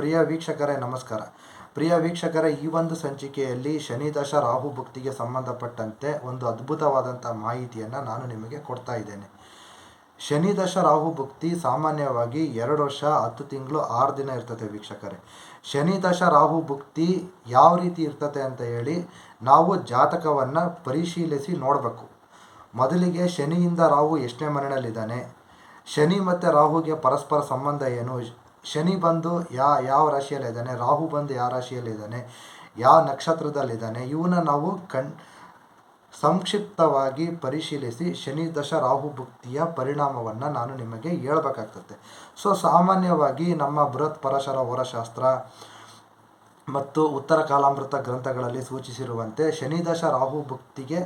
ಪ್ರಿಯ ವೀಕ್ಷಕರೇ, ನಮಸ್ಕಾರ. ಪ್ರಿಯ ವೀಕ್ಷಕರೇ, ಈ ಒಂದು ಸಂಚಿಕೆಯಲ್ಲಿ ಶನಿದಶ ರಾಹು ಭಕ್ತಿಗೆ ಸಂಬಂಧಪಟ್ಟಂತೆ ಒಂದು ಅದ್ಭುತವಾದಂಥ ಮಾಹಿತಿಯನ್ನು ನಾನು ನಿಮಗೆ ಕೊಡ್ತಾ ಇದ್ದೇನೆ. ಶನಿದಶ ರಾಹು ಭಕ್ತಿ ಸಾಮಾನ್ಯವಾಗಿ ಎರಡು ವರ್ಷ, ಹತ್ತು ತಿಂಗಳು, ಆರು ದಿನ ಇರ್ತದೆ ವೀಕ್ಷಕರೇ. ಶನಿದಶ ರಾಹು ಭಕ್ತಿ ಯಾವ ರೀತಿ ಇರ್ತದೆ ಅಂತ ಹೇಳಿ ನಾವು ಜಾತಕವನ್ನು ಪರಿಶೀಲಿಸಿ ನೋಡಬೇಕು. ಮೊದಲಿಗೆ ಶನಿಯಿಂದ ರಾಹು ಎಷ್ಟನೇ ಮನೆಯಲ್ಲಿದ್ದಾನೆ? ಶನಿ ಮತ್ತು ರಾಹುಗೆ ಪರಸ್ಪರ ಸಂಬಂಧ ಏನು? ಶನಿ ಬಂದು ಯಾ, ಯಾವ ರಾಶಿಯಲ್ಲಿದ್ದಾನೆ? ರಾಹು ಬಂದು ಯಾವ ರಾಶಿಯಲ್ಲಿದ್ದಾನೆ? ಯಾವ ನಕ್ಷತ್ರದಲ್ಲಿದ್ದಾನೆ? ಇವನ್ನ ನಾವು ಕಣ್, ಸಂಕ್ಷಿಪ್ತವಾಗಿ ಪರಿಶೀಲಿಸಿ ಶನಿ ದಶ ರಾಹು ಭುಕ್ತಿಯ ಪರಿಣಾಮವನ್ನು ನಾನು ನಿಮಗೆ ಹೇಳ್ಬೇಕಾಗ್ತದೆ. ಸೊ ಸಾಮಾನ್ಯವಾಗಿ ನಮ್ಮ ಬೃಹತ್ ಪರಶರ ಹೋರಶಾಸ್ತ್ರ ಮತ್ತು ಉತ್ತರ ಕಾಲಾಮೃತ ಗ್ರಂಥಗಳಲ್ಲಿ ಸೂಚಿಸಿರುವಂತೆ ಶನಿದಶ ರಾಹು ಭುಕ್ತಿಗೆ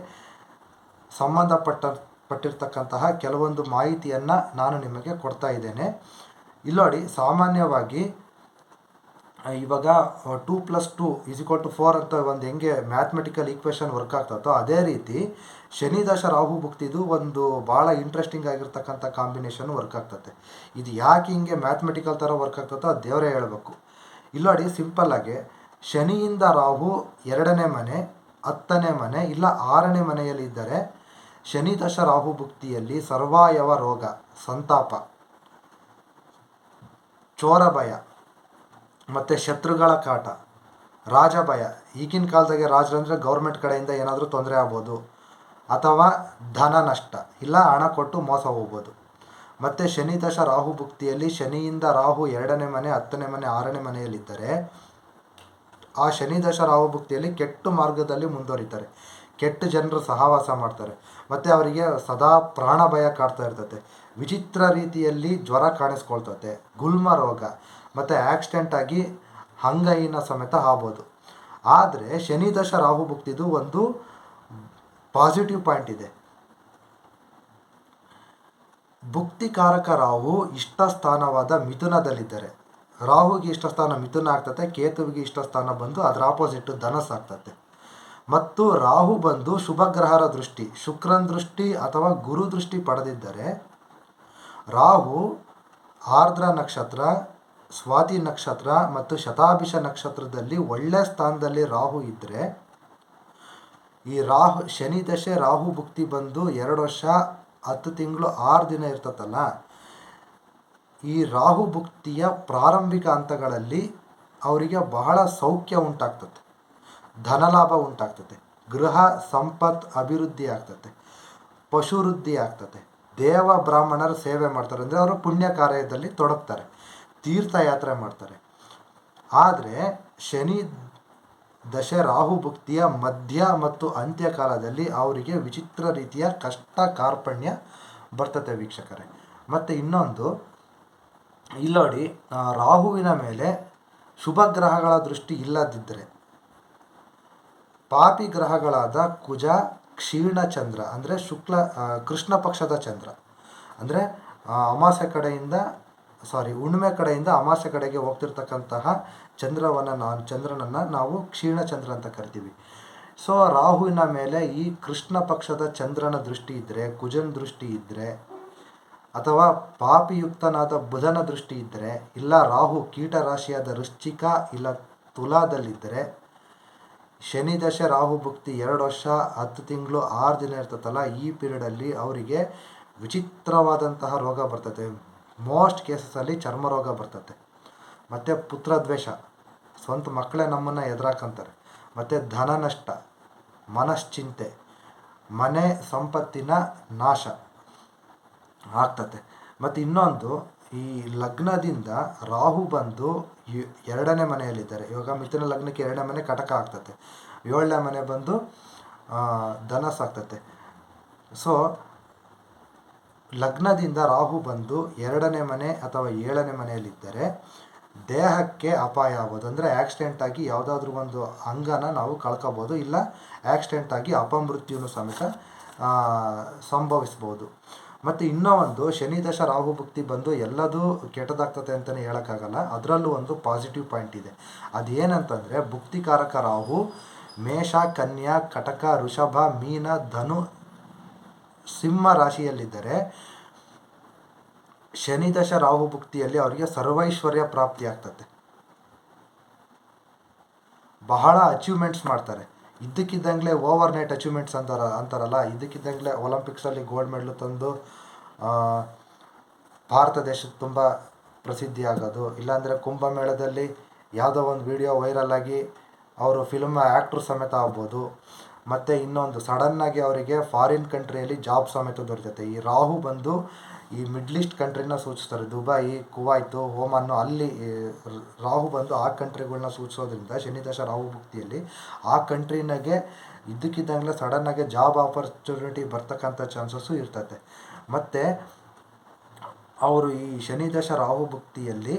ಸಂಬಂಧಪಟ್ಟ, ಪಟ್ಟಿರ್ತಕ್ಕಂತಹ ಕೆಲವೊಂದು ಮಾಹಿತಿಯನ್ನು ನಾನು ನಿಮಗೆ ಕೊಡ್ತಾ ಇದ್ದೇನೆ. ಇಲ್ಲೋಡಿ ಸಾಮಾನ್ಯವಾಗಿ ಇವಾಗ two plus two is to four ಅಂತ ಒಂದು ಹೆಂಗೆ ಮ್ಯಾಥಮೆಟಿಕಲ್ ಈಕ್ವೇಷನ್ ವರ್ಕ್ ಆಗ್ತದೋ ಅದೇ ರೀತಿ, ಶನಿ ದಶ ರಾಹು ಭುಕ್ತಿದು ಒಂದು ಭಾಳ ಇಂಟ್ರೆಸ್ಟಿಂಗ್ ಆಗಿರ್ತಕ್ಕಂಥ ಕಾಂಬಿನೇಷನ್ ವರ್ಕ್ ಆಗ್ತದೆ. ಇದು ಯಾಕೆ ಹಿಂಗೆ ಮ್ಯಾಥಮೆಟಿಕಲ್ ಥರ ವರ್ಕ್ ಆಗ್ತದೋ ಅದು ದೇವರೇ ಹೇಳಬೇಕು. ಇಲ್ಲೋಡಿ ಸಿಂಪಲ್ಲಾಗಿ ಶನಿಯಿಂದ ರಾಹು ಎರಡನೇ ಮನೆ, ಹತ್ತನೇ ಮನೆ, ಇಲ್ಲ ಆರನೇ ಮನೆಯಲ್ಲಿದ್ದರೆ ಶನಿ ದಶ ರಾಹು ಭುಕ್ತಿಯಲ್ಲಿ ಸರ್ವಾಯವ ರೋಗ, ಸಂತಾಪ. ಚೋರ ಭಯ, ಮತ್ತು ಶತ್ರುಗಳ ಕಾಟ, ರಾಜ ಭಯ. ಈಗಿನ ಕಾಲದಾಗೆ ರಾಜರಂದರೆ ಗೌರ್ಮೆಂಟ್ ಕಡೆಯಿಂದ ಏನಾದರೂ ತೊಂದರೆ ಆಗ್ಬೋದು. ಅಥವಾ ಧನ ನಷ್ಟ, ಇಲ್ಲ ಹಣ ಕೊಟ್ಟು ಮೋಸ ಹೋಗ್ಬೋದು. ಮತ್ತು ಶನಿ ದಶ ರಾಹು ಭುಕ್ತಿಯಲ್ಲಿ, ಶನಿಯಿಂದ ರಾಹು ಎರಡನೇ ಮನೆ, ಹತ್ತನೇ ಮನೆ, ಆರನೇ ಮನೆಯಲ್ಲಿದ್ದರೆ, ಆ ಶನಿ ದಶ ರಾಹು ಭುಕ್ತಿಯಲ್ಲಿ ಕೆಟ್ಟು ಮಾರ್ಗದಲ್ಲಿ ಮುಂದುವರಿತಾರೆ. ಕೆಟ್ಟ ಜನರು ಸಹವಾಸ ಮಾಡ್ತಾರೆ. ಮತ್ತು ಅವರಿಗೆ ಸದಾ ಪ್ರಾಣ ಭಯ ಕಾಡ್ತಾ ಇರ್ತದೆ ವಿಚಿತ್ರ ರೀತಿಯಲ್ಲಿ ಜ್ವರ ಕಾಣಿಸ್ಕೊಳ್ತತೆ. ಗುಲ್ಮ ರೋಗ. ಮತ್ತು ಆಕ್ಸಿಡೆಂಟ್ ಆಗಿ ಅಂಗಹೀನ ಸಮೇತ ಆಗ್ಬೋದು. ಆದರೆ ಶನಿ ದಶ ರಾಹು ಭುಕ್ತಿದು ಒಂದು ಪಾಸಿಟಿವ್ ಪಾಯಿಂಟ್ ಇದೆ. ಭುಕ್ತಿಕಾರಕ ರಾಹು ಇಷ್ಟ ಸ್ಥಾನವಾದ ಮಿಥುನದಲ್ಲಿದ್ದರೆ. ರಾಹುಗೆ ಇಷ್ಟ ಸ್ಥಾನ ಮಿಥುನ ಆಗ್ತದೆ ಕೇತುವಿಗೆ ಇಷ್ಟ ಸ್ಥಾನ ಬಂದು ಅದರ ಆಪೋಸಿಟ್ ಧನಸ್ ಆಗ್ತದೆ ಮತ್ತು ರಾಹು ಬಂದು ಶುಭ ಗ್ರಹರ ದೃಷ್ಟಿ, ಶುಕ್ರನ್ ದೃಷ್ಟಿ ಅಥವಾ ಗುರು ದೃಷ್ಟಿ ಪಡೆದಿದ್ದರೆ, ರಾಹು ಆರ್ದ್ರ ನಕ್ಷತ್ರ, ಸ್ವಾತಿ ನಕ್ಷತ್ರ ಮತ್ತು ಶತಾಭಿಷ ನಕ್ಷತ್ರದಲ್ಲಿ ಒಳ್ಳೆಯ ಸ್ಥಾನದಲ್ಲಿ ರಾಹು ಇದ್ದರೆ ಈ ರಾಹು, ಶನಿ ದಶೆ ರಾಹು ಭುಕ್ತಿ ಬಂದು ಎರಡು ವರ್ಷ, ಹತ್ತು ತಿಂಗಳು, ಆರು ದಿನ ಇರ್ತದಲ್ಲ ಈ ರಾಹು ಭುಕ್ತಿಯ ಪ್ರಾರಂಭಿಕ ಹಂತಗಳಲ್ಲಿ ಅವರಿಗೆ ಬಹಳ ಸೌಖ್ಯ ಉಂಟಾಗ್ತದೆ. ಧನಲಾಭ ಉಂಟಾಗ್ತದೆ. ಗೃಹ ಸಂಪತ್ ಅಭಿವೃದ್ಧಿ ಆಗ್ತದೆ. ಪಶುವೃದ್ಧಿ ಆಗ್ತದೆ. ದೇವ ಬ್ರಾಹ್ಮಣರ ಸೇವೆ ಮಾಡ್ತಾರೆ ಅಂದರೆ ಅವರು ಪುಣ್ಯ ಕಾರ್ಯದಲ್ಲಿ ತೊಡಗ್ತಾರೆ. ತೀರ್ಥಯಾತ್ರೆ ಮಾಡ್ತಾರೆ. ಆದರೆ ಶನಿ, ದಶೆ, ರಾಹು ಭಕ್ತಿಯ ಮಧ್ಯ ಮತ್ತು ಅಂತ್ಯಕಾಲದಲ್ಲಿ ಅವರಿಗೆ ವಿಚಿತ್ರ ರೀತಿಯ ಕಷ್ಟ ಕಾರ್ಪಣ್ಯ ಬರ್ತದೆ ವೀಕ್ಷಕರೇ. ಮತ್ತು ಇನ್ನೊಂದು, ಇಲ್ಲೋಡಿ ರಾಹುವಿನ ಮೇಲೆ ಶುಭ ಗ್ರಹಗಳ ದೃಷ್ಟಿ ಇಲ್ಲದಿದ್ದರೆ ಪಾಪಿ ಗ್ರಹಗಳಾದ ಕುಜ, ಕ್ಷೀಣ ಚಂದ್ರ, ಅಂದರೆ ಶುಕ್ಲ ಕೃಷ್ಣ ಪಕ್ಷದ ಚಂದ್ರ. ಅಂದರೆ ಅಮಾಸೆ ಕಡೆಯಿಂದ ಸಾರಿ ಹುಣ್ಣಿಮೆ ಕಡೆಯಿಂದ ಅಮಾಸೆ ಕಡೆಗೆ ಹೋಗ್ತಿರ್ತಕ್ಕಂತಹ ಚಂದ್ರವನ್ನು ನಾನು, ಚಂದ್ರನನ್ನು ನಾವು ಕ್ಷೀಣ ಚಂದ್ರ ಅಂತ ಕರಿತೀವಿ. ಸೊ ರಾಹುವಿನ ಮೇಲೆ ಈ ಕೃಷ್ಣ ಪಕ್ಷದ ಚಂದ್ರನ ದೃಷ್ಟಿ ಇದ್ದರೆ ಕುಜನ್ ದೃಷ್ಟಿ ಇದ್ದರೆ ಅಥವಾ ಪಾಪಿಯುಕ್ತನಾದ ಬುಧನ ದೃಷ್ಟಿ ಇದ್ದರೆ ಇಲ್ಲ ರಾಹು ಕೀಟ ರಾಶಿಯಾದ ವೃಶ್ಚಿಕ ಇಲ್ಲ ತುಲಾದಲ್ಲಿದ್ದರೆ ಶನಿ ದಶೆ ರಾಹು ಭುಕ್ತಿ ಎರಡು ವರ್ಷ, ಹತ್ತು ತಿಂಗಳು, ಆರು ದಿನ ಇರ್ತದಲ್ಲ, ಈ ಪೀರಿಯಡಲ್ಲಿ ಅವರಿಗೆ ವಿಚಿತ್ರವಾದಂತಹ ರೋಗ ಬರ್ತದೆ. ಮೋಸ್ಟ್ ಕೇಸಸಲ್ಲಿ ಚರ್ಮ ರೋಗ ಬರ್ತದೆ. ಮತ್ತು ಪುತ್ರದ್ವೇಷ. ಸ್ವಂತ ಮಕ್ಕಳೇ ನಮ್ಮನ್ನು ಎದುರಾಕಂತಾರೆ. ಮತ್ತು ಧನ ನಷ್ಟ, ಮನಶ್ಚಿಂತೆ, ಮನೆ ಸಂಪತ್ತಿನ ನಾಶ ಆಗ್ತದೆ. ಮತ್ತು ಇನ್ನೊಂದು ಈ ಲಗ್ನದಿಂದ ರಾಹು ಬಂದು ಎರಡನೇ ಮನೆಯಲ್ಲಿದ್ದಾರೆ. ಇವಾಗ ಮಿಥುನ ಲಗ್ನಕ್ಕೆ ಎರಡನೇ ಮನೆ ಕಟಕ ಆಗ್ತದೆ ಏಳನೇ ಮನೆ ಬಂದು ಧನಸ್ ಆಗ್ತದೆ ಸೊ ಲಗ್ನದಿಂದ ರಾಹು ಬಂದು ಎರಡನೇ ಮನೆ ಅಥವಾ ಏಳನೇ ಮನೆಯಲ್ಲಿದ್ದರೆ ದೇಹಕ್ಕೆ ಅಪಾಯ ಆಗ್ಬೋದು. ಅಂದರೆ ಆಕ್ಸಿಡೆಂಟ್ ಆಗಿ ಯಾವುದಾದ್ರೂ ಒಂದು ಅಂಗನ ನಾವು ಕಳ್ಕೊಬೋದು. ಇಲ್ಲ ಆಕ್ಸಿಡೆಂಟ್ ಆಗಿ ಅಪಮೃತ್ಯುನು ಸಮೇತ ಸಂಭವಿಸ್ಬೋದು. ಮತ್ತು ಇನ್ನೂ ಒಂದು, ಶನಿ ದಶ ರಾಹು ಭುಕ್ತಿ ಬಂದು ಎಲ್ಲದೂ ಕೆಟ್ಟದಾಗ್ತದೆ ಅಂತಲೇ ಹೇಳೋಕ್ಕಾಗಲ್ಲ. ಅದರಲ್ಲೂ ಒಂದು ಪಾಸಿಟಿವ್ ಪಾಯಿಂಟ್ ಇದೆ. ಅದೇನಂತಂದರೆ, ಭುಕ್ತಿಕಾರಕ ರಾಹು, ಮೇಷ, ಕನ್ಯಾ, ಕಟಕ ಋಷಭ ಮೀನ, ಧನು ಸಿಂಹ ರಾಶಿಯಲ್ಲಿದ್ದರೆ ಶನಿದಶ ರಾಹು ಭುಕ್ತಿಯಲ್ಲಿ ಅವರಿಗೆ ಸರ್ವೈಶ್ವರ್ಯ ಪ್ರಾಪ್ತಿ ಆಗ್ತದೆ. ಬಹಳ ಅಚೀವ್ಮೆಂಟ್ಸ್ ಮಾಡ್ತಾರೆ. ಇದ್ದಕ್ಕಿದ್ದಂಗೆ ಓವರ್ ನೈಟ್ ಅಚೀವ್ಮೆಂಟ್ಸ್ ಅಂತಾರ, ಅಂತಾರಲ್ಲ ಇದ್ದಕ್ಕಿದ್ದಂಗೆ ಒಲಿಂಪಿಕ್ಸಲ್ಲಿ ಗೋಲ್ಡ್ ಮೆಡಲ್ ತಂದು ಭಾರತ ದೇಶದ ತುಂಬ ಪ್ರಸಿದ್ಧಿ ಆಗೋದು. ಇಲ್ಲಾಂದರೆ ಕುಂಭಮೇಳದಲ್ಲಿ ಯಾವುದೋ ಒಂದು ವಿಡಿಯೋ ವೈರಲ್ ಆಗಿ ಅವರು ಫಿಲ್ಮ್ ಆ್ಯಕ್ಟ್ರು ಸಮೇತ ಆಗ್ಬೋದು. ಮತ್ತು ಇನ್ನೊಂದು ಸಡನ್ನಾಗಿ ಅವರಿಗೆ ಫಾರಿನ್ ಕಂಟ್ರಿಯಲ್ಲಿ ಜಾಬ್ ಸಮೇತ ದೊರೆತೈತೆ ಈ ರಾಹು ಬಂದು ಈ ಮಿಡ್ಲ್ ಈಸ್ಟ್ ಕಂಟ್ರಿನ ಸೂಚಿಸ್ತಾರೆ. ದುಬೈ ಕುವೈತು ಓಮನ್ನು ಅಲ್ಲಿ ರಾಹು ಬಂದು ಆ ಕಂಟ್ರಿಗಳನ್ನ ಸೂಚಿಸೋದ್ರಿಂದ, ಶನಿದಶ ರಾಹು ಭಕ್ತಿಯಲ್ಲಿ ಆ ಕಂಟ್ರಿನಾಗೆ ಇದ್ದಕ್ಕಿದ್ದಂಗೆ ಸಡನ್ನಾಗಿ ಜಾಬ್ ಆಪರ್ಚುನಿಟಿ ಬರ್ತಕ್ಕಂಥ ಚಾನ್ಸಸ್ಸು ಇರ್ತೈತೆ. ಮತ್ತು ಅವರು ಈ ಶನಿದಶ ರಾಹು ಭುಕ್ತಿಯಲ್ಲಿ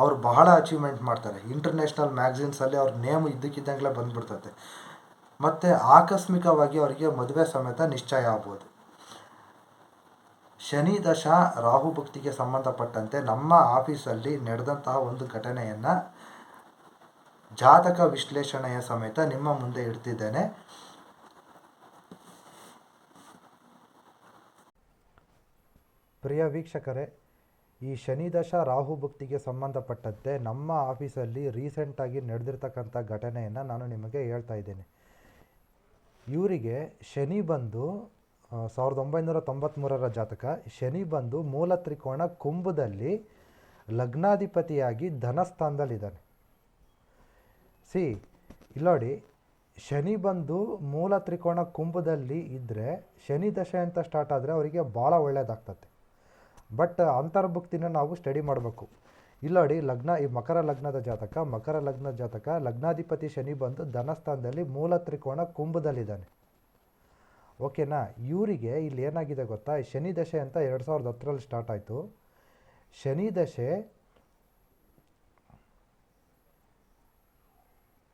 ಅವರು ಬಹಳ ಅಚೀವ್ಮೆಂಟ್ ಮಾಡ್ತಾರೆ. ಇಂಟರ್ನ್ಯಾಷನಲ್ ಮ್ಯಾಗ್ಝಿನ್ಸಲ್ಲಿ ಅವ್ರ ನೇಮ್ ಇದ್ದಕ್ಕಿದ್ದಂಗೆ ಬಂದ್ಬಿಡ್ತೈತೆ. ಮತ್ತು ಆಕಸ್ಮಿಕವಾಗಿ ಅವರಿಗೆ ಮದುವೆ ಸಮೇತ ನಿಶ್ಚಯ ಆಗ್ಬೋದು. ಶನಿ ದಶ ರಾಹು ಭಕ್ತಿಗೆ ಸಂಬಂಧಪಟ್ಟಂತೆ ನಮ್ಮ ಆಫೀಸಲ್ಲಿ ನಡೆದಂತಹ ಒಂದು ಘಟನೆಯನ್ನು ಜಾತಕ ವಿಶ್ಲೇಷಣೆಯ ಸಮೇತ ನಿಮ್ಮ ಮುಂದೆ ಇಡ್ತಿದ್ದೇನೆ. ಪ್ರಿಯ ವೀಕ್ಷಕರೇ, ಈ ಶನಿದಶ ರಾಹು ಭಕ್ತಿಗೆ ಸಂಬಂಧಪಟ್ಟಂತೆ ನಮ್ಮ ಆಫೀಸಲ್ಲಿ ರೀಸೆಂಟಾಗಿ ನಡೆದಿರ್ತಕ್ಕಂಥ ಘಟನೆಯನ್ನು ನಾನು ನಿಮಗೆ ಹೇಳ್ತಾ ಇದ್ದೇನೆ. ಇವರಿಗೆ ಶನಿ ಬಂದು ಸಾವಿರದ ಒಂಬೈನೂರ ತೊಂಬತ್ತ್ಮೂರರ ಜಾತಕ, ಶನಿ ಬಂದು ಮೂಲ ತ್ರಿಕೋಣ ಕುಂಭದಲ್ಲಿ ಲಗ್ನಾಧಿಪತಿಯಾಗಿ ಧನಸ್ಥಾನದಲ್ಲಿದ್ದಾನೆ. ಸಿ ಇಲ್ಲೋಡಿ ಶನಿ ಬಂದು ಮೂಲ ತ್ರಿಕೋಣ ಕುಂಭದಲ್ಲಿ ಇದ್ದರೆ ಶನಿ ದಶೆ ಅಂತ ಸ್ಟಾರ್ಟ್ ಆದರೆ ಅವರಿಗೆ ಭಾಳ ಒಳ್ಳೆಯದಾಗ್ತದೆ ಬಟ್ ಅಂತರ್ಭುಕ್ತಿನ ನಾವು ಸ್ಟಡಿ ಮಾಡಬೇಕು. ಇಲ್ಲೋಡಿ ಲಗ್ನ, ಈ ಮಕರ ಲಗ್ನದ ಜಾತಕ, ಮಕರ ಲಗ್ನ ಜಾತಕ, ಲಗ್ನಾಧಿಪತಿ ಶನಿ ಬಂದು ಧನಸ್ಥಾನದಲ್ಲಿ ಮೂಲ ತ್ರಿಕೋಣ ಕುಂಭದಲ್ಲಿದ್ದಾನೆ. ಓಕೆನಾ? ಇವರಿಗೆ ಇಲ್ಲಿ ಏನಾಗಿದೆ ಗೊತ್ತಾ? ಈ ಶನಿ ದಶೆ ಅಂತ ಎರಡು ಸಾವಿರದ ಹತ್ತರಲ್ಲಿ ಸ್ಟಾರ್ಟ್ ಆಯಿತು. ಶನಿ ದಶೆ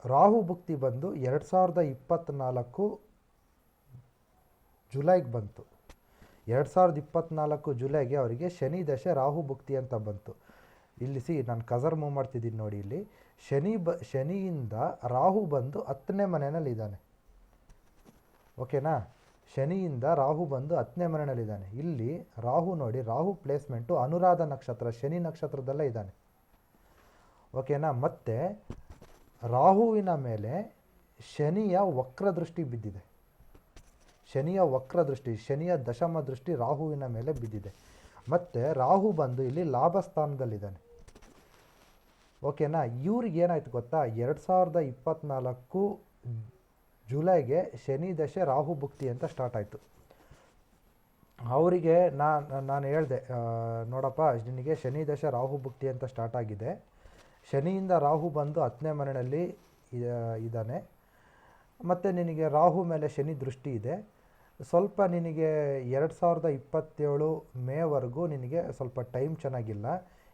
ರಾಹು ಭುಕ್ತಿ ಬಂದು ಎರಡು ಸಾವಿರದ ಇಪ್ಪತ್ತ್ನಾಲ್ಕು ಜುಲೈಗೆ ಬಂತು. ಎರಡು ಸಾವಿರದ ಇಪ್ಪತ್ತ್ನಾಲ್ಕು ಜುಲೈಗೆ ಅವರಿಗೆ ಶನಿ ದಶೆ ರಾಹು ಭುಕ್ತಿ ಅಂತ ಬಂತು. ಇಲ್ಲಿ ಸಿ ನಾನು ಕಸರ್ ಮೂವ್ ಮಾಡ್ತಿದ್ದೀನಿ ನೋಡಿ ಇಲ್ಲಿ. ಶನಿ ಬ, ಶನಿಯಿಂದ ರಾಹು ಬಂದು ಹತ್ತನೇ ಮನೆಯಲ್ಲಿದ್ದಾನೆ ಓಕೆನಾ? ಶನಿಯಿಂದ ರಾಹು ಬಂದು ಹತ್ತನೇ ಮನೆಯಲ್ಲಿದ್ದಾನೆ ಇಲ್ಲಿ ರಾಹು ನೋಡಿ, ರಾಹು ಪ್ಲೇಸ್ಮೆಂಟು ಅನುರಾಧ ನಕ್ಷತ್ರ, ಶನಿ ನಕ್ಷತ್ರದಲ್ಲೇ ಇದ್ದಾನೆ. ಓಕೆನಾ? ಮತ್ತು ರಾಹುವಿನ ಮೇಲೆ ಶನಿಯ ವಕ್ರದೃಷ್ಟಿ ಬಿದ್ದಿದೆ. ಶನಿಯ ವಕ್ರದೃಷ್ಟಿ, ಶನಿಯ ದಶಮ ದೃಷ್ಟಿ ರಾಹುವಿನ ಮೇಲೆ ಬಿದ್ದಿದೆ. ಮತ್ತು ರಾಹು ಬಂದು ಇಲ್ಲಿ ಲಾಭ ಸ್ಥಾನದಲ್ಲಿದ್ದಾನೆ ಓಕೆನಾ? ಇವ್ರಿಗೆ ಏನಾಯ್ತು ಗೊತ್ತಾ? ಎರಡು ಸಾವಿರದ ಇಪ್ಪತ್ತ್ನಾಲ್ಕು ಜುಲೈಗೆ ಶನಿ ದಶೆ ರಾಹು ಭುಕ್ತಿ ಅಂತ ಸ್ಟಾರ್ಟ್ ಆಯಿತು. ಅವರಿಗೆ ನಾನು ನಾನು ಹೇಳಿದೆ ನೋಡಪ್ಪ, ನಿನಗೆ ಶನಿ ದಶೆ ರಾಹು ಭುಕ್ತಿ ಅಂತ ಸ್ಟಾರ್ಟ್ ಆಗಿದೆ. ಶನಿಯಿಂದ ರಾಹು ಬಂದು ಹತ್ತನೇ ಮನೆಯಲ್ಲಿ ಇದ್ದಾನೆ. ಮತ್ತು ನಿನಗೆ ರಾಹು ಮೇಲೆ ಶನಿ ದೃಷ್ಟಿ ಇದೆ. ಸ್ವಲ್ಪ ನಿನಗೆ ಎರಡು ಸಾವಿರದ ಇಪ್ಪತ್ತೇಳು ಮೇವರೆಗೂ ನಿನಗೆ ಸ್ವಲ್ಪ ಟೈಮ್ ಚೆನ್ನಾಗಿಲ್ಲ.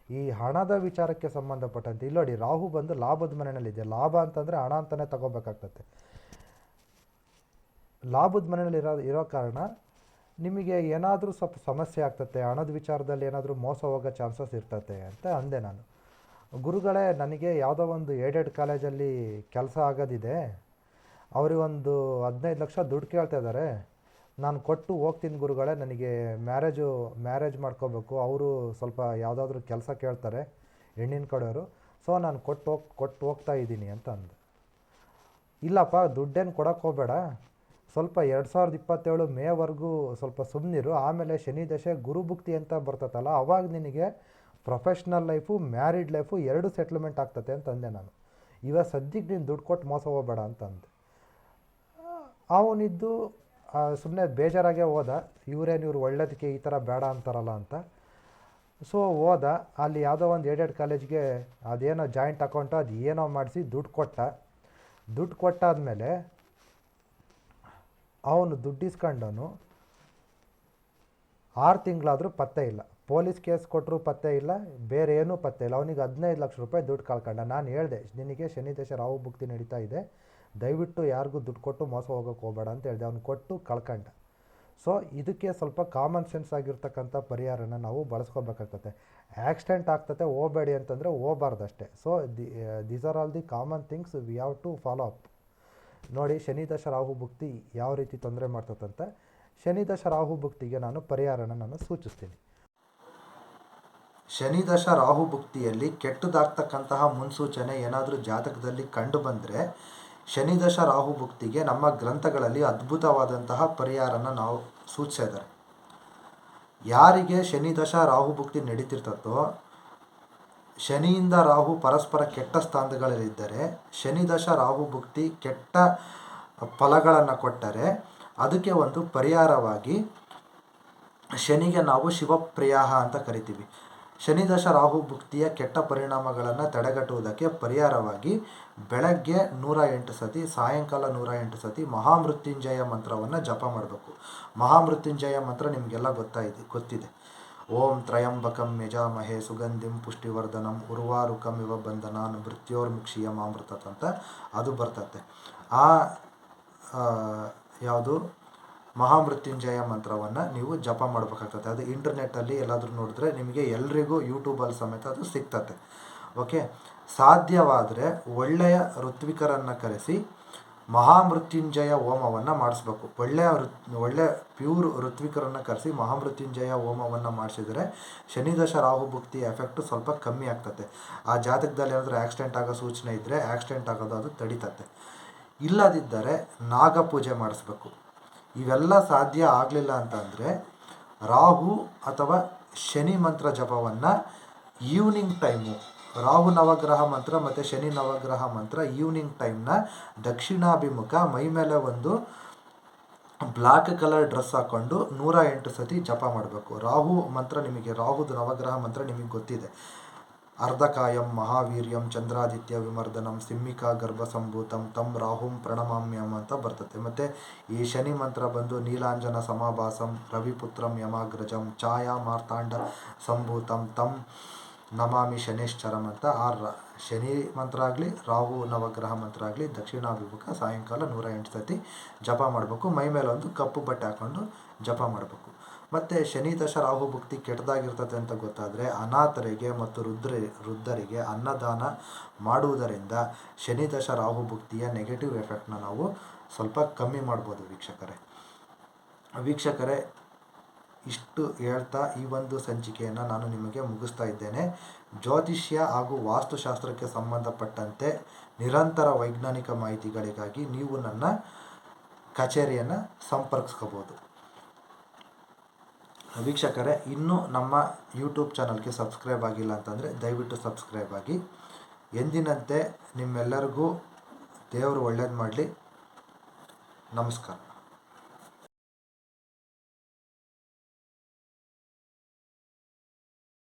ಈ ಹಣದ ವಿಚಾರಕ್ಕೆ ಸಂಬಂಧಪಟ್ಟಂತೆ, ಇಲ್ಲಿ ನೋಡಿ, ರಾಹು ಬಂದು ಲಾಭದ ಮನೆಯಲ್ಲಿದೆ ಲಾಭ ಅಂತಂದರೆ ಹಣ ಅಂತಲೇ ತಗೋಬೇಕಾಗ್ತದೆ. ಲಾಭದ ಮನೆಯಲ್ಲಿ ಇರೋ ಇರೋ ಕಾರಣ ನಿಮಗೆ ಏನಾದರೂ ಸ್ವಲ್ಪ ಸಮಸ್ಯೆ ಆಗ್ತತೆ ಹಣದ ವಿಚಾರದಲ್ಲಿ ಏನಾದರೂ ಮೋಸ ಹೋಗೋ ಚಾನ್ಸಸ್ ಇರ್ತತೆ ಅಂತ ಅಂದೆ ನಾನು. ಗುರುಗಳೇ, ನನಗೆ ಯಾವುದೋ ಒಂದು ಏಡೆಡ್ ಕಾಲೇಜಲ್ಲಿ ಕೆಲಸ ಆಗೋದಿದೆ. ಅವರಿಗೊಂದು ಹದಿನೈದು ಲಕ್ಷ ದುಡ್ಡು ಕೇಳ್ತಾ ಇದ್ದಾರೆ. ನಾನು ಕೊಟ್ಟು ಹೋಗ್ತೀನಿ ಗುರುಗಳೇ, ನನಗೆ ಮ್ಯಾರೇಜು, ಮ್ಯಾರೇಜ್ ಮಾಡ್ಕೋಬೇಕು. ಅವರು ಸ್ವಲ್ಪ ಯಾವುದಾದ್ರೂ ಕೆಲಸ ಕೇಳ್ತಾರೆ, ಹೆಣ್ಣಿನ ಕಡೆಯವರು. ಸೊ ನಾನು ಕೊಟ್ಟು ಹೋಗಿ, ಕೊಟ್ಟು ಹೋಗ್ತಾ ಇದ್ದೀನಿ ಅಂತ ಅಂದೆ. ಇಲ್ಲಪ್ಪ, ದುಡ್ಡೇನು ಕೊಡೋಕ್ಕೆ ಹೋಗಬೇಡ. ಸ್ವಲ್ಪ ಎರಡು ಸಾವಿರದ ಇಪ್ಪತ್ತೇಳು ಮೇವರೆಗೂ ಸ್ವಲ್ಪ ಸುಮ್ಮನಿರು ಆಮೇಲೆ ಶನಿ ದಶೆ ಗುರುಭುಕ್ತಿ ಅಂತ ಬರ್ತತಲ್ಲ, ಅವಾಗ ನಿನಗೆ ಪ್ರೊಫೆಷ್ನಲ್ ಲೈಫು ಮ್ಯಾರಿಡ್ ಲೈಫು ಎರಡು ಸೆಟ್ಲ್ಮೆಂಟ್ ಆಗ್ತತೆ ಅಂತ ಅಂದೆ ನಾನು. ಇವಾಗ ಸದ್ಯಕ್ಕೆ ನೀನು ದುಡ್ಡು ಕೊಟ್ಟು ಮೋಸ ಹೋಗಬೇಡ ಅಂತ ಅಂದೆ. ಅವನಿದ್ದು ಸುಮ್ಮನೆ ಬೇಜಾರಾಗೆ ಹೋದ. ಇವರೇನು ಇವ್ರು ಒಳ್ಳೇದಕ್ಕೆ ಈ ಥರ ಬೇಡ ಅಂತಾರಲ್ಲ ಅಂತ. ಸೊ ಹೋದ. ಅಲ್ಲಿ ಯಾವುದೋ ಒಂದು ಏಡೆಡ್ ಕಾಲೇಜ್ಗೆ ಅದೇನೋ ಜಾಯಿಂಟ್ ಅಕೌಂಟು ಅದು ಏನೋ ಮಾಡಿಸಿ ದುಡ್ಡು ಕೊಟ್ಟ. ದುಡ್ಡು ಕೊಟ್ಟಾದಮೇಲೆ ಅವನು ದುಡ್ಡು ಇಸ್ಕೊಂಡನು ಆರು ತಿಂಗಳಾದರೂ ಪತ್ತೆ ಇಲ್ಲ. ಪೊಲೀಸ್ ಕೇಸ್ ಕೊಟ್ಟರು ಪತ್ತೆ ಇಲ್ಲ. ಬೇರೆ ಏನೂ ಪತ್ತೆ ಇಲ್ಲ. ಅವನಿಗೆ ಹದಿನೈದು ಲಕ್ಷ ರೂಪಾಯಿ ದುಡ್ಡು ಕಳ್ಕೊಂಡ. ನಾನು ಹೇಳಿದೆ, ನಿನಗೆ ಶನಿ ದಶ ರಾಹು ಭುಕ್ತಿ ನಡೀತಾ ಇದೆ. ದಯವಿಟ್ಟು ಯಾರಿಗೂ ದುಡ್ಡು ಕೊಟ್ಟು ಮೋಸ ಹೋಗೋಕ್ಕೆ ಹೋಗಬೇಡ ಅಂತ ಹೇಳಿದೆ. ಅವ್ನು ಕೊಟ್ಟು ಕಳ್ಕಂಡ. ಸೊ ಇದಕ್ಕೆ ಸ್ವಲ್ಪ ಕಾಮನ್ ಸೆನ್ಸ್ ಆಗಿರ್ತಕ್ಕಂಥ ಪರಿಹಾರನ ನಾವು ಬಳಸ್ಕೋಬೇಕಾಗ್ತದೆ ಆಕ್ಸಿಡೆಂಟ್ ಆಗ್ತದೆ ಹೋಗಬೇಡಿ ಅಂತಂದರೆ ಹೋಗಬಾರ್ದಷ್ಟೇ so the these are all the common things we have to follow up ನೋಡಿ, ಶನಿ ದಶ ರಾಹು ಭುಕ್ತಿ ಯಾವ ರೀತಿ ತೊಂದರೆ ಮಾಡ್ತದಂತೆ ಶನಿ ದಶ ರಾಹು ಭುಕ್ತಿಗೆ ನಾನು ಪರಿಹಾರನ ನಾನು ಸೂಚಿಸ್ತೀನಿ. ಶನಿ ದಶ ರಾಹು ಭುಕ್ತಿಯಲ್ಲಿ ಕೆಟ್ಟದಾಗ್ತಕ್ಕಂತಹ ಮುನ್ಸೂಚನೆ ಏನಾದರೂ ಜಾತಕದಲ್ಲಿ ಕಂಡು ಬಂದರೆ ಶನಿ ದಶ ರಾಹು ಭುಕ್ತಿಗೆ ನಮ್ಮ ಗ್ರಂಥಗಳಲ್ಲಿ ಅದ್ಭುತವಾದಂತಹ ಪರಿಹಾರನ ನಾವು ಸೂಚಿಸಿದ್ದಾರೆ ಯಾರಿಗೆ ಶನಿ ದಶ ರಾಹು ಭುಕ್ತಿ ನಡೀತಿರ್ತದೋ ಶನಿಯಿಂದ ರಾಹು ಪರಸ್ಪರ ಕೆಟ್ಟ ಸ್ಥಾನಗಳಲ್ಲಿದ್ದರೆ ಶನಿ ದಶ ರಾಹು ಭುಕ್ತಿ ಕೆಟ್ಟ ಫಲಗಳನ್ನು ಕೊಟ್ಟರೆ, ಅದಕ್ಕೆ ಒಂದು ಪರಿಹಾರವಾಗಿ ಶನಿಗೆ ನಾವು ಶಿವಪ್ರಿಯಾಹ ಅಂತ ಕರಿತೀವಿ. ಶನಿ ದಶ ರಾಹು ಭುಕ್ತಿಯ ಕೆಟ್ಟ ಪರಿಣಾಮಗಳನ್ನು ತಡೆಗಟ್ಟುವುದಕ್ಕೆ ಪರಿಹಾರವಾಗಿ ಬೆಳಗ್ಗೆ ನೂರ ಎಂಟು ಸತಿ, ಸಾಯಂಕಾಲ ನೂರ ಎಂಟು ಸತಿ ಮಹಾಮೃತ್ಯುಂಜಯ ಮಂತ್ರವನ್ನು ಜಪ ಮಾಡಬೇಕು. ಮಹಾಮೃತ್ಯುಂಜಯ ಮಂತ್ರ ನಿಮಗೆಲ್ಲ ಗೊತ್ತಾಯಿದೆ ಗೊತ್ತಿದೆ. ಓಂ ತ್ರಯಂಬಕಂ ಯಜಾಮಹೇ ಸುಗಂಧಿಂ ಪುಷ್ಟಿವರ್ಧನಂ ಉರ್ವಾರುಕಂ ಇವ ಬಂಧನಾನ್ ಮೃತ್ಯೋರ್ಮುಕ್ಷಿಯ ಮಾಮೃತತ್ ಅಂತ ಅದು ಬರ್ತತೆ ಆ, ಯಾವುದು? ಮಹಾಮೃತ್ಯುಂಜಯ ಮಂತ್ರವನ್ನು ನೀವು ಜಪ ಮಾಡಬೇಕಾಗ್ತದೆ. ಅದು ಇಂಟರ್ನೆಟ್ಟಲ್ಲಿ ಎಲ್ಲಾದರೂ ನೋಡಿದ್ರೆ ನಿಮಗೆ ಎಲ್ರಿಗೂ ಯೂಟ್ಯೂಬಲ್ಲಿ ಸಮೇತ ಅದು ಸಿಗ್ತತೆ ಓಕೆ ಸಾಧ್ಯವಾದರೆ ಒಳ್ಳೆಯ ಋತ್ವಿಕರನ್ನು ಕರೆಸಿ ಮಹಾಮೃತ್ಯುಂಜಯ ಹೋಮವನ್ನು ಮಾಡಿಸ್ಬೇಕು. ಒಳ್ಳೆಯ ಋತ್ ಒಳ್ಳೆಯ ಪ್ಯೂರ್ ಋತ್ವಿಕರನ್ನು ಕರೆಸಿ ಮಹಾಮೃತ್ಯುಂಜಯ ಹೋಮವನ್ನು ಮಾಡಿಸಿದರೆ ಶನಿದಶ ರಾಹು ಭುಕ್ತಿ ಎಫೆಕ್ಟು ಸ್ವಲ್ಪ ಕಮ್ಮಿ ಆಗ್ತದೆ. ಆ ಜಾತಕದಲ್ಲಿ ಏನಾದರೂ ಆಕ್ಸಿಡೆಂಟ್ ಆಗೋ ಸೂಚನೆ ಇದ್ದರೆ ಆಕ್ಸಿಡೆಂಟ್ ಆಗೋದು ಅದು ತಡಿತತೆ ಇಲ್ಲದಿದ್ದರೆ ನಾಗ ಪೂಜೆ ಮಾಡಿಸ್ಬೇಕು. ಇವೆಲ್ಲ ಸಾಧ್ಯ ಆಗಲಿಲ್ಲ ಅಂತಂದರೆ ರಾಹು ಅಥವಾ ಶನಿ ಮಂತ್ರ ಜಪವನ್ನು ಈವ್ನಿಂಗ್ ಟೈಮು ರಾಹು ನವಗ್ರಹ ಮಂತ್ರ ಮತ್ತು ಶನಿ ನವಗ್ರಹ ಮಂತ್ರ ಈವ್ನಿಂಗ್ ಟೈಮ್ನ ದಕ್ಷಿಣಾಭಿಮುಖ ಮೈ ಮೇಲೆ ಒಂದು ಬ್ಲ್ಯಾಕ್ ಕಲರ್ ಡ್ರೆಸ್ ಹಾಕ್ಕೊಂಡು ನೂರ ಎಂಟು ಸತಿ ಜಪ ಮಾಡಬೇಕು. ರಾಹು ಮಂತ್ರ ನಿಮಗೆ, ರಾಹುದು ನವಗ್ರಹ ಮಂತ್ರ ನಿಮಗೆ ಗೊತ್ತಿದೆ. ಅರ್ಧಕಾಯಂ ಮಹಾವೀರ್ಯಂ ಚಂದ್ರಾದಿತ್ಯ ವಿಮರ್ದನಂ ಸಿಮ್ಮಿಕಾ ಗರ್ಭಸಂಭೂತಂ ತಂ ರಾಹುಂ ಪ್ರಣಮಾಮ್ಯಂ ಅಂತ ಬರ್ತದೆ ಮತ್ತು ಈ ಶನಿ ಮಂತ್ರ ಬಂದು ನೀಲಾಂಜನ ಸಮಾಭಾಸಂ, ರವಿಪುತ್ರಂ ಯಮಾಗ್ರಜಂ, ಛಾಯಾ ಮಾರ್ತಾಂಡ ಸಂಭೂತಂ ತಂ ನಮಾಮಿ ಶನೇಶ್ಚರಂ ಅಂತ. ಆ ರ ಶನಿ ಮಂತ್ರ ಆಗಲಿ, ರಾಹು ನವಗ್ರಹ ಮಂತ್ರ ಆಗಲಿ, ದಕ್ಷಿಣಾಭಿಮುಖ ಸಾಯಂಕಾಲ ನೂರ ಎಂಟು ಸತಿ ಜಪ ಮಾಡಬೇಕು. ಮೈ ಮೇಲೆ ಒಂದು ಕಪ್ಪು ಬಟ್ಟೆ ಹಾಕ್ಕೊಂಡು ಜಪ ಮಾಡಬೇಕು. ಮತ್ತು ಶನಿ ದಶ ರಾಹು ಭಕ್ತಿ ಕೆಟ್ಟದಾಗಿರ್ತದೆ ಅಂತ ಗೊತ್ತಾದರೆ ಅನಾಥರಿಗೆ ಮತ್ತು ರುದ್ರ, ವೃದ್ಧರಿಗೆ ಅನ್ನದಾನ ಮಾಡುವುದರಿಂದ ಶನಿ ದಶ ರಾಹು ಭಕ್ತಿಯ ನೆಗೆಟಿವ್ ಎಫೆಕ್ಟ್ನ ನಾವು ಸ್ವಲ್ಪ ಕಮ್ಮಿ ಮಾಡ್ಬೋದು ವೀಕ್ಷಕರೇ. ವೀಕ್ಷಕರೇ, ಇಷ್ಟು ಹೇಳ್ತಾ ಈ ಒಂದು ಸಂಚಿಕೆಯನ್ನು ನಾನು ನಿಮಗೆ ಮುಗಿಸ್ತಾ ಇದ್ದೇನೆ. ಜ್ಯೋತಿಷ್ಯ ಹಾಗೂ ವಾಸ್ತುಶಾಸ್ತ್ರಕ್ಕೆ ಸಂಬಂಧಪಟ್ಟಂತೆ ನಿರಂತರ ವೈಜ್ಞಾನಿಕ ಮಾಹಿತಿಗಳಿಗಾಗಿ ನೀವು ನನ್ನ ಕಚೇರಿಯನ್ನು ಸಂಪರ್ಕಿಸ್ಕೋಬೋದು. ವೀಕ್ಷಕರೇ, ಇನ್ನೂ ನಮ್ಮ ಯೂಟ್ಯೂಬ್ ಚಾನಲ್ಗೆ ಸಬ್ಸ್ಕ್ರೈಬ್ ಆಗಿಲ್ಲ ಅಂತಂದರೆ ದಯವಿಟ್ಟು ಸಬ್ಸ್ಕ್ರೈಬ್ ಆಗಿ. ಎಂದಿನಂತೆ ನಿಮ್ಮೆಲ್ಲರಿಗೂ ದೇವರು ಒಳ್ಳೇದು ಮಾಡಲಿ. ನಮಸ್ಕಾರ.